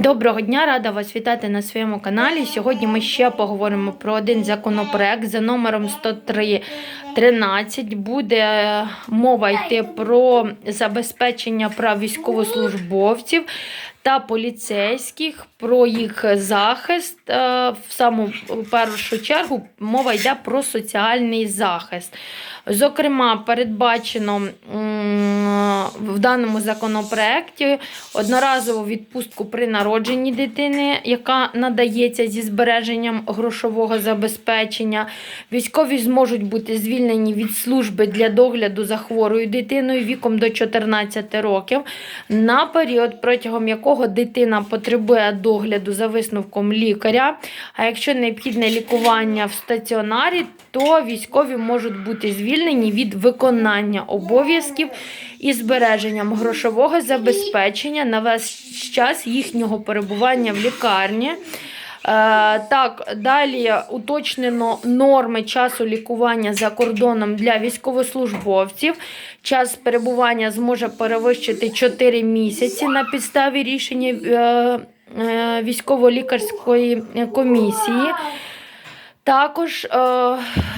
Доброго дня, рада вас вітати на своєму каналі. Сьогодні ми ще поговоримо про один законопроект за номером 103.13. Буде мова йти про забезпечення прав військовослужбовців та поліцейських, про їх захист. Е, В саму першу чергу мова йде про соціальний захист. Зокрема, передбачено в даному законопроекті одноразову відпустку при народженні дитини, яка надається зі збереженням грошового забезпечення. Військові зможуть бути звільнені від служби для догляду за хворою дитиною віком до 14 років на період, протягом якого дитина потребує догляду за висновком лікаря. А якщо необхідне лікування в стаціонарі, то військові можуть бути звільнені від виконання обов'язків і збереженням грошового забезпечення на весь час їхнього перебування в лікарні. Е, Так, далі уточнено норми часу лікування за кордоном для військовослужбовців. Час перебування зможе перевищити 4 місяці на підставі рішення е, е, військово-лікарської комісії. Також е,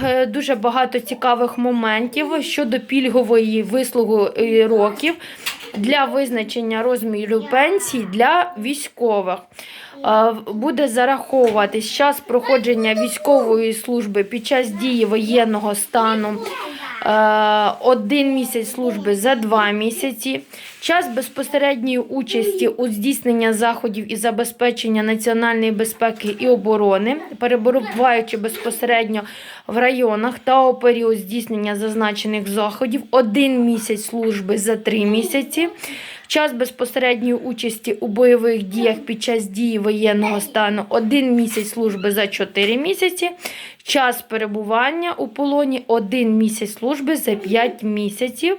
е, дуже багато цікавих моментів щодо пільгової вислуги років для визначення розміру пенсій для військових. Е, буде зараховуватись час проходження військової служби під час дії воєнного стану. Е, Один місяць служби за два місяці, час безпосередньої участі у здійсненні заходів і забезпечення національної безпеки і оборони, перебуваючи безпосередньо в районах та у період здійснення зазначених заходів, один місяць служби за три місяці. Час безпосередньої участі у бойових діях під час дії воєнного стану один місяць служби за 4 місяці. Час перебування у полоні один місяць служби за 5 місяців.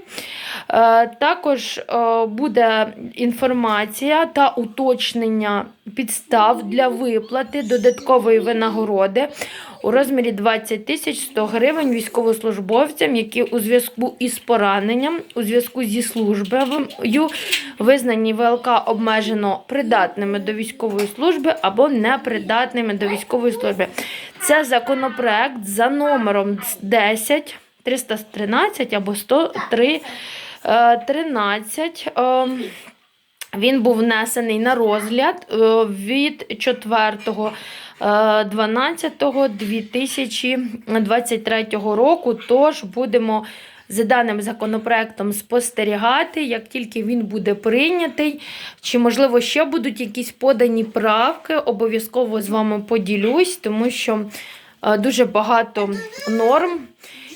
Е, Також е, буде інформація та уточнення підстав для виплати додаткової винагороди у розмірі 20 тисяч 100 гривень військовослужбовцям, які у зв'язку із пораненням, у зв'язку зі службою визнані ВЛК обмежено придатними до військової служби або непридатними до військової служби. Це законопроект за номером 10 313 або 103 е, 13. Ем, Він був внесений на розгляд е, від 4 12.2023 року. Тож будемо за даним законопроектом спостерігати, як тільки він буде прийнятий, чи, можливо, ще будуть якісь подані правки, обов'язково з вами поділюсь, тому що е, дуже багато норм.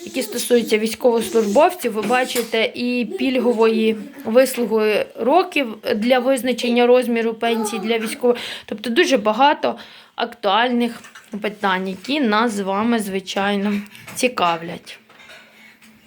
Які стосуються військовослужбовців, ви бачите і пільгової вислуги років для визначення розміру пенсії для військових. Тобто дуже багато актуальних питань, які нас з вами, звичайно, цікавлять.